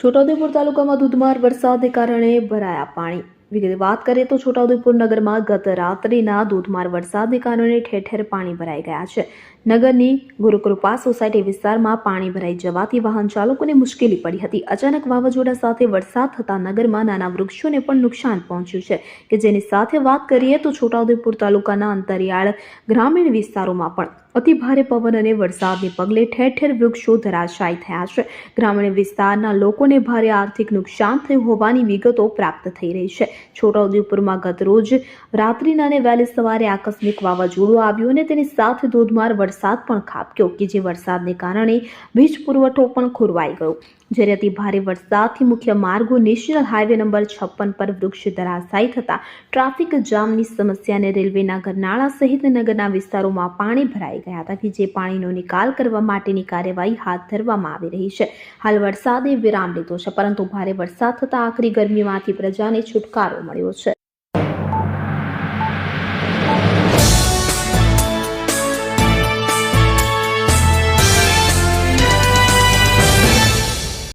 છોટાઉદેપુર તાલુકામાં ધોધમાર વરસાદને કારણે ભરાયા પાણી. વિગતે વાત કરીએ તો છોટાઉદેપુર નગરમાં ગત રાત્રિના ધોધમાર વરસાદને કારણે ઠેર ઠેર પાણી ભરાઈ ગયા છે. નગરની ગુરુકૃપા સોસાયટી વિસ્તારમાં પાણી ભરાઈ જવાથી વાહન ચાલકોને મુશ્કેલી પડી હતી. અચાનક વાવાઝોડા સાથે વરસાદ થતાં નગરમાં નાના વૃક્ષોને પણ નુકસાન પહોંચ્યું છે. કે જેની સાથે વાત કરીએ તો છોટાઉદેપુર તાલુકાના અંતરિયાળ ગ્રામીણ વિસ્તારોમાં પણ અતિ ભારે પવન અને વરસાદને પગલે ઠેર ઠેર વૃક્ષો ધરાશાયી થયા છે. ગ્રામીણ વિસ્તારના લોકોને ભારે આર્થિક નુકસાન થયું હોવાની વિગતો પ્રાપ્ત થઈ રહી છે. છોટાઉદેપુરમાં ગત રોજ રાત્રિના અને વહેલી સવારે આકસ્મિક વાવાઝોડું આવ્યું અને તેની સાથે ધોધમાર વરસાદ પણ ખાબક્યો કે જે વરસાદને કારણે વીજ પુરવઠો પણ ખોરવાઈ ગયો. જ્યારે અતિ ભારે વરસાદથી મુખ્ય માર્ગો નેશનલ હાઈવે નંબર છપ્પન પર વૃક્ષ ધરાશાયી થતાં ટ્રાફિક જામની સમસ્યાને રેલવેના ગરનાળા સહિત નગરના વિસ્તારોમાં પાણી ભરાઈ ગયા હતા કે જે પાણીનો નિકાલ કરવા માટેની કાર્યવાહી હાથ ધરવામાં આવી રહી છે. હાલ વરસાદે વિરામ લીધો છે, પરંતુ ભારે વરસાદ થતાં આખરી ગરમીમાંથી પ્રજાને છુટકારો મળ્યો છે.